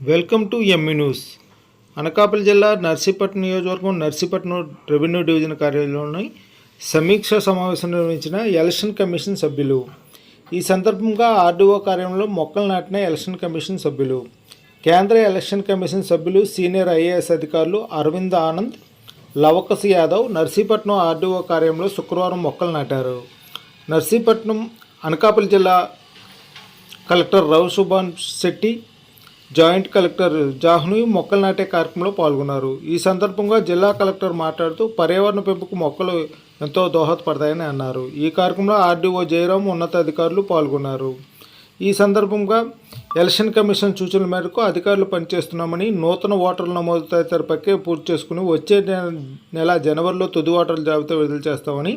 Welcome to ME news Anakapalli జిల్లా నర్సీపట్నం నియోజకవర్గం Narsipatnam revenue division కార్యాలయంలోని సమీక్ష సమావేశం నిర్వహించిన ఎలక్షన్ కమిషన్ సభ్యులు. ఈ సందర్భంగా ఆర్డీఓ కార్యంలో మొక్కలు నాటిన ఎలక్షన్ కమిషన్ సభ్యులు. కేంద్ర ఎలక్షన్ కమిషన్ సభ్యులు సీనియర్ ఐఏఎస్ అధికారులు అరవింద్ ఆనంద్ లవకస్ యాదవ్ నర్సీపట్నం ఆర్డీఓ కార్యంలో శుక్రవారం మొక్కలు నాటారు. నర్సీపట్నం అనకాపల్లి జిల్లా collector Ravi Shetty joint collector Jahnu మొక్కలు నాటే కార్యక్రమంలో పాల్గొన్నారు. ఈ సందర్భంగా జిల్లా కలెక్టర్ మాట్లాడుతూ పర్యావరణ పెంపుకు మొక్కలు ఎంతో దోహదపడతాయని అన్నారు. ఈ కార్యక్రమంలో ఆర్డీఓ జయరాం ఉన్నతాధికారులు పాల్గొన్నారు. ఈ సందర్భంగా ఎలక్షన్ కమిషన్ సూచనల మేరకు అధికారులు పనిచేస్తున్నామని నూతన ఓటర్ల నమోదు తదితర ప్రక్రియ పూర్తి చేసుకుని వచ్చే నెల జనవరిలో తుది ఓటర్ల జాబితా విడుదల చేస్తామని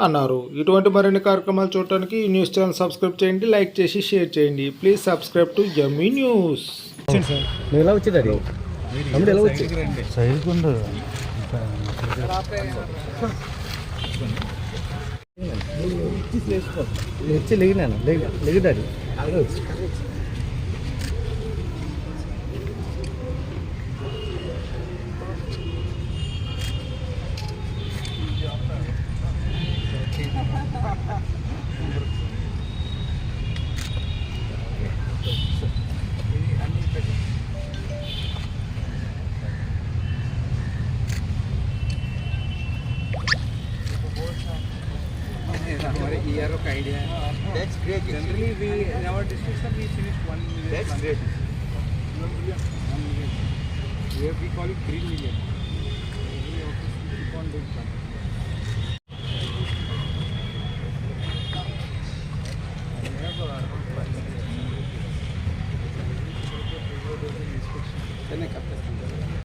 అన్నారు. ఇటువంటి మరిన్ని కార్యక్రమాలు చూడటానికి ఈ న్యూస్ ఛానల్ సబ్స్క్రైబ్ చేయండి లైక్ చేసి షేర్ చేయండి. Please subscribe to Jami news. ఎలా వచ్చేది అది? ఎలా వచ్చి లెగినాను. లెగిదాడు year of idea. That's great. Generally, we in our district, we finish one million. That's great. One million. One million. We, have, we call it green million. Every office we keep on doing that. We have. Then I.